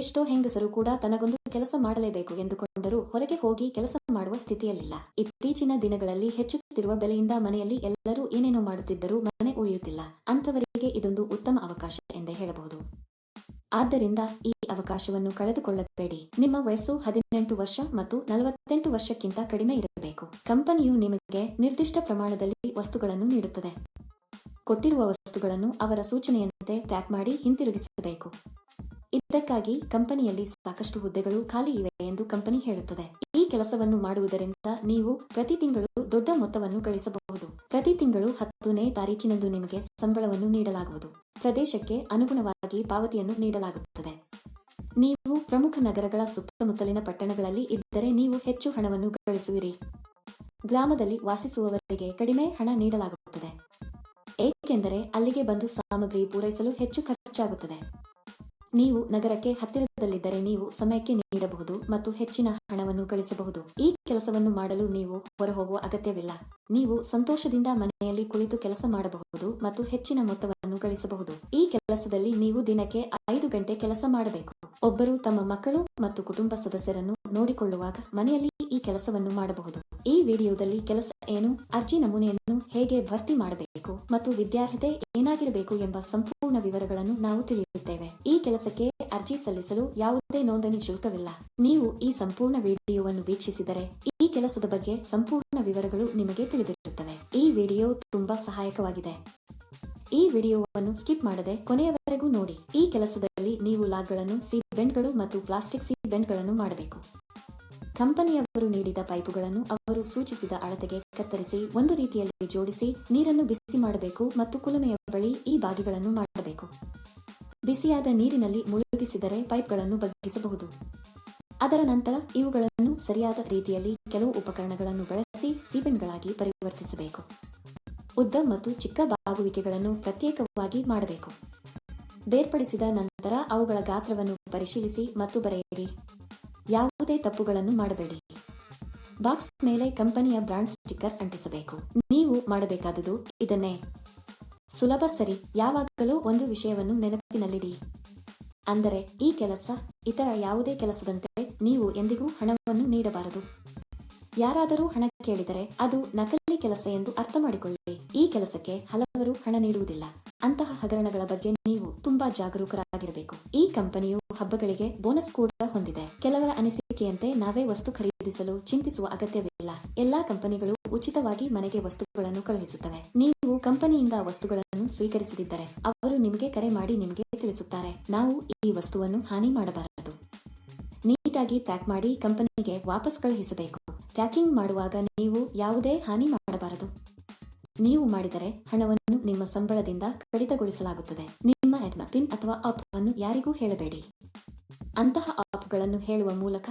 ಎಷ್ಟೋ ಹೆಂಗಸರು ಕೂಡ ತನಗೊಂದು ಕೆಲಸ ಮಾಡಲೇಬೇಕು ಎಂದುಕೊಂಡರೂ ಹೊರಗೆ ಹೋಗಿ ಕೆಲಸ ಮಾಡುವ ಸ್ಥಿತಿಯಲ್ಲಿಲ್ಲ. ಇತ್ತೀಚಿನ ದಿನಗಳಲ್ಲಿ ಹೆಚ್ಚುತ್ತಿರುವ ಬೆಲೆಯಿಂದ ಮನೆಯಲ್ಲಿ ಎಲ್ಲರೂ ಏನೇನೋ ಮಾಡುತ್ತಿದ್ದರೂ ಮನೆ ಉಳಿಯುತ್ತಿಲ್ಲ ಅಂಥವರಿಗೆ ಇದೊಂದು ಉತ್ತಮ ಅವಕಾಶ ಎಂದೇ ಹೇಳಬಹುದು. ಆದ್ದರಿಂದ ಈ ಅವಕಾಶವನ್ನು ಕಳೆದುಕೊಳ್ಳಬೇಡಿ. ನಿಮ್ಮ ವಯಸ್ಸು ಹದಿನೆಂಟು ವರ್ಷ ಮತ್ತು ನಲವತ್ತೆಂಟು ವರ್ಷಕ್ಕಿಂತ ಕಡಿಮೆ ಇರಬೇಕು. ಕಂಪನಿಯು ನಿಮಗೆ ನಿರ್ದಿಷ್ಟ ಪ್ರಮಾಣದಲ್ಲಿ ವಸ್ತುಗಳನ್ನು ನೀಡುತ್ತದೆ. ಕೊಟ್ಟಿರುವ ವಸ್ತುಗಳನ್ನು ಅವರ ಸೂಚನೆಯಂತೆ ಪ್ಯಾಕ್ ಮಾಡಿ ಹಿಂತಿರುಗಿಸಬೇಕು. ಇದಕ್ಕಾಗಿ ಕಂಪನಿಯಲ್ಲಿ ಸಾಕಷ್ಟು ಹುದ್ದೆಗಳು ಖಾಲಿ ಇವೆ ಎಂದು ಕಂಪನಿ ಹೇಳುತ್ತದೆ. ಈ ಕೆಲಸವನ್ನು ಮಾಡುವುದರಿಂದ ನೀವು ಪ್ರತಿ ತಿಂಗಳು ದೊಡ್ಡ ಮೊತ್ತವನ್ನು ಗಳಿಸಬಹುದು. ಪ್ರತಿ ತಿಂಗಳು ಹತ್ತನೇ ತಾರೀಕಿನಂದು ನಿಮಗೆ ಸಂಬಳವನ್ನು ನೀಡಲಾಗುವುದು. ಪ್ರದೇಶಕ್ಕೆ ಅನುಗುಣವಾಗಿ ಪಾವತಿಯನ್ನು ನೀಡಲಾಗುತ್ತದೆ. ನೀವು ಪ್ರಮುಖ ನಗರಗಳ ಸುತ್ತಮುತ್ತಲಿನ ಪಟ್ಟಣಗಳಲ್ಲಿ ಇದ್ದರೆ ನೀವು ಹೆಚ್ಚು ಹಣವನ್ನು ಗಳಿಸುವಿರಿ. ಗ್ರಾಮದಲ್ಲಿ ವಾಸಿಸುವವರಿಗೆ ಕಡಿಮೆ ಹಣ ನೀಡಲಾಗುತ್ತದೆ. ಏಕೆಂದರೆ ಅಲ್ಲಿಗೆ ಬಂದು ಸಾಮಗ್ರಿ ಪೂರೈಸಲು ಹೆಚ್ಚು ಖರ್ಚಾಗುತ್ತದೆ. ನೀವು ನಗರಕ್ಕೆ ಹತ್ತಿರದಲ್ಲಿದ್ದರೆ ನೀವು ಸಮಯಕ್ಕೆ ನೀಡಬಹುದು ಮತ್ತು ಹೆಚ್ಚಿನ ಹಣವನ್ನು ಗಳಿಸಬಹುದು ಈ ಕೆಲಸವನ್ನು ಮಾಡಲು ನೀವು ಹೊರಹೋಗುವ ಅಗತ್ಯವಿಲ್ಲ. ನೀವು ಸಂತೋಷದಿಂದ ಮನೆಯಲ್ಲಿ ಕುಳಿತು ಕೆಲಸ ಮಾಡಬಹುದು ಮತ್ತು ಹೆಚ್ಚಿನ ಮೊತ್ತವನ್ನು ಗಳಿಸಬಹುದು ಈ ಕೆಲಸದಲ್ಲಿ ನೀವು ದಿನಕ್ಕೆ ಐದು ಗಂಟೆ ಕೆಲಸ ಮಾಡಬೇಕು. ಒಬ್ಬರು ತಮ್ಮ ಮಕ್ಕಳು ಮತ್ತು ಕುಟುಂಬ ಸದಸ್ಯರನ್ನು ನೋಡಿಕೊಳ್ಳುವಾಗ ಮನೆಯಲ್ಲಿ ಈ ಕೆಲಸವನ್ನು ಮಾಡಬಹುದು. ಈ ವಿಡಿಯೋದಲ್ಲಿ ಕೆಲಸ ಏನು, ಅರ್ಜಿ ನಮೂನೆಯನ್ನು ಹೇಗೆ ಭರ್ತಿ ಮಾಡಬೇಕು? ಮತ್ತು ವಿದ್ಯಾರ್ಹತೆ ಏನಾಗಿರಬೇಕು ಎಂಬ ಸಂಪೂರ್ಣ ವಿವರಗಳನ್ನು ನಾವು ತಿಳಿಯುತ್ತೇವೆ. ಈ ಕೆಲಸಕ್ಕೆ ಅರ್ಜಿ ಸಲ್ಲಿಸಲು ಯಾವುದೇ ನೋಂದಣಿ ಶುಲ್ಕವಿಲ್ಲ. ನೀವು ಈ ಸಂಪೂರ್ಣ ವಿಡಿಯೋವನ್ನು ವೀಕ್ಷಿಸಿದರೆ ಈ ಕೆಲಸದ ಬಗ್ಗೆ ಸಂಪೂರ್ಣ ವಿವರಗಳು ನಿಮಗೆ ತಿಳಿದಿರುತ್ತವೆ. ಈ ವಿಡಿಯೋ ತುಂಬಾ ಸಹಾಯಕವಾಗಿದೆ. ಈ ವಿಡಿಯೋವನ್ನು ಸ್ಕಿಪ್ ಮಾಡದೆ ಕೊನೆಯವರೆಗೂ ನೋಡಿ. ಈ ಕೆಲಸದಲ್ಲಿ ನೀವು ಲಾಗ್ಗಳನ್ನು ಸೀಟ್ ಬೆಂಡ್ಗಳು ಮತ್ತು ಪ್ಲಾಸ್ಟಿಕ್ ಸೀಟ್ ಬೆಂಡ್ಗಳನ್ನು ಮಾಡಬೇಕು. ಕಂಪನಿಯವರು ನೀಡಿದ ಪೈಪುಗಳನ್ನು ಅವರು ಸೂಚಿಸಿದ ಅಳತೆಗೆ ಕತ್ತರಿಸಿ, ಒಂದು ರೀತಿಯಲ್ಲಿ ಜೋಡಿಸಿ, ನೀರನ್ನು ಬಿಸಿ ಮಾಡಬೇಕು ಮತ್ತು ಕುಲುಮೆಯ ಬಳಿ ಈ ಬಾಗಿಗಳನ್ನು ಮಾಡಬೇಕು. ಬಿಸಿಯಾದ ನೀರಿನಲ್ಲಿ ಮುಳುಗಿಸಿದರೆ ಪೈಪ್ಗಳನ್ನು ಬಗ್ಗಿಸಬಹುದು. ಅದರ ನಂತರ ಇವುಗಳನ್ನು ಸರಿಯಾದ ರೀತಿಯಲ್ಲಿ ಕೆಲವು ಉಪಕರಣಗಳನ್ನು ಬಳಸಿ ಸೀಬೆಂಡ್ಗಳಾಗಿ ಪರಿವರ್ತಿಸಬೇಕು. ಉದ್ದ ಮತ್ತು ಚಿಕ್ಕ ಬಾಗುವಿಕೆಗಳನ್ನು ಪ್ರತ್ಯೇಕವಾಗಿ ಮಾಡಬೇಕು. ಬೇರ್ಪಡಿಸಿದ ನಂತರ ಅವುಗಳ ಗಾತ್ರವನ್ನು ಪರಿಶೀಲಿಸಿ ಮತ್ತು ಬರೆಯಿರಿ. ಯಾವುದೇ ತಪ್ಪುಗಳನ್ನು ಮಾಡಬೇಡಿ. ಬಾಕ್ಸ್ ಮೇಲೆ ಕಂಪನಿಯ ಬ್ರಾಂಡ್ ಸ್ಟಿಕ್ಕರ್ ಅಂಟಿಸಬೇಕು. ನೀವು ಮಾಡಬೇಕಾದುದು ಇದನ್ನೇ. ಸುಲಭ ಸರಿ, ಯಾವಾಗಲೂ ಒಂದು ವಿಷಯವನ್ನು ನೆನಪಿನಲ್ಲಿಡಿ. ಅಂದರೆ, ಈ ಕೆಲಸ ಇತರ ಯಾವುದೇ ಕೆಲಸದಂತೆ ನೀವು ಎಂದಿಗೂ ಹಣವನ್ನು ನೀಡಬಾರದು. ಯಾರಾದರೂ ಹಣ ಕೇಳಿದರೆ ಅದು ನಕಲಿ ಕೆಲಸ ಎಂದು ಅರ್ಥ ಮಾಡಿಕೊಳ್ಳಿ ಈ ಕೆಲಸಕ್ಕೆ ಹಲವರು ಹಣ ನೀಡುವುದಿಲ್ಲ. ಅಂತಹ ಹಗರಣಗಳ ಬಗ್ಗೆ ನೀವು ತುಂಬಾ ಜಾಗರೂಕರಾಗಿರಬೇಕು. ಈ ಕಂಪನಿಯು ಹಬ್ಬಗಳಿಗೆ ಬೋನಸ್ ಕೂಡ ಹೊಂದಿದೆ. ಕೆಲವರ ಅನಿಸಿಕೆಯಂತೆ ನಾವೇ ವಸ್ತು ಖರೀದಿಸಲು ಚಿಂತಿಸುವ ಅಗತ್ಯವಿಲ್ಲ. ಎಲ್ಲಾ ಕಂಪನಿಗಳು ಉಚಿತವಾಗಿ ಮನೆಗೆ ವಸ್ತುಗಳನ್ನು ಕಳುಹಿಸುತ್ತವೆ. ನೀವು ಕಂಪನಿಯಿಂದ ವಸ್ತುಗಳನ್ನು ಸ್ವೀಕರಿಸದಿದ್ದರೆ ಅವರು ನಿಮಗೆ ಕರೆ ಮಾಡಿ ನಿಮಗೆ ತಿಳಿಸುತ್ತಾರೆ. ನಾವು ಈ ವಸ್ತುವನ್ನು ಹಾನಿ ಮಾಡಬಾರದು. ನೀಟಾಗಿ ಪ್ಯಾಕ್ ಮಾಡಿ ಕಂಪನಿಗೆ ವಾಪಸ್ ಕಳುಹಿಸಬೇಕು. ಪ್ಯಾಕಿಂಗ್ ಮಾಡುವಾಗ ನೀವು ಯಾವುದೇ ಹಾನಿ ಮಾಡಬಾರದು. ನೀವು ಮಾಡಿದರೆ ಹಣವನ್ನು ನಿಮ್ಮ ಸಂಬಳದಿಂದ ಕಡಿತಗೊಳಿಸಲಾಗುತ್ತದೆ. ನಿಮ್ಮ ಪಿನ್ ಅಥವಾ ಆಪ್ ಅನ್ನು ಯಾರಿಗೂ ಹೇಳಬೇಡಿ. ಅಂತಹ ಆಪ್ಗಳನ್ನು ಹೇಳುವ ಮೂಲಕ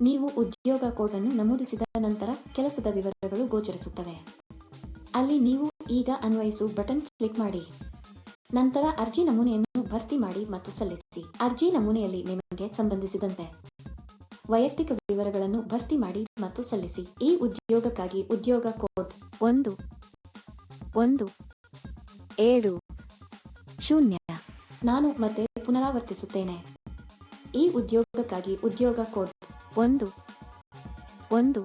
ನೀವು ಉದ್ಯೋಗ ಕೋಡ್ ಅನ್ನು ನಮೂದಿಸಿದ ನಂತರ ಕೆಲಸದ ವಿವರಗಳು ಗೋಚರಿಸುತ್ತವೆ. ಅಲ್ಲಿ ನೀವು ಈಗ ಅನ್ವಯಿಸು ಬಟನ್ ಕ್ಲಿಕ್ ಮಾಡಿ. ನಂತರ ಅರ್ಜಿ ನಮೂನೆಯನ್ನು ಭರ್ತಿ ಮಾಡಿ ಮತ್ತು ಸಲ್ಲಿಸಿ. ಅರ್ಜಿ ನಮೂನೆಯಲ್ಲಿ ನಿಮಗೆ ಸಂಬಂಧಿಸಿದಂತೆ ವೈಯಕ್ತಿಕ ವಿವರಗಳನ್ನು ಭರ್ತಿ ಮಾಡಿ ಮತ್ತು ಸಲ್ಲಿಸಿ. ಈ ಉದ್ಯೋಗಕ್ಕಾಗಿ ಉದ್ಯೋಗ ಕೋಡ್ ಒಂದು ಒಂದು, ಏಳು, ಶೂನ್ಯ. ನಾನು ಮತ್ತೆ ಪುನರಾವರ್ತಿಸುತ್ತೇನೆ. ಈ ಉದ್ಯೋಗಕ್ಕಾಗಿ ಉದ್ಯೋಗ ಕೋಡ್ ಒಂದು ಒಂದು,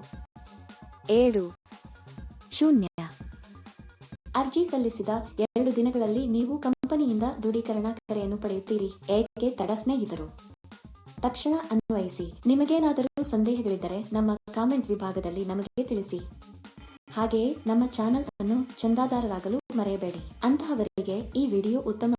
ಏಳು, ಶೂನ್ಯ. ಅರ್ಜಿ ಸಲ್ಲಿಸಿದ ಎರಡು ದಿನಗಳಲ್ಲಿ ನೀವು ಕಂಪನಿಯಿಂದ ದೃಢೀಕರಣ ಕರೆಯನ್ನು ಪಡೆಯುತ್ತೀರಿ, ಏಕೆ ತಡ ಸ್ನೇಹಿತರು? ತಕ್ಷಣ ಅನ್ವಯಿಸಿ, ನಿಮಗೇನಾದರೂ ಸಂದೇಹಗಳಿದ್ದರೆ ನಮ್ಮ ಕಾಮೆಂಟ್ ವಿಭಾಗದಲ್ಲಿ ನಮಗೆ ತಿಳಿಸಿ. ಹಾಗೆಯೇ ನಮ್ಮ ಚಾನೆಲ್ ಅನ್ನು ಚಂದಾದಾರರಾಗಲು ಮರೆಯಬೇಡಿ, ಅಂತಹವರಿಗೆ ಈ ವಿಡಿಯೋ ಉತ್ತಮ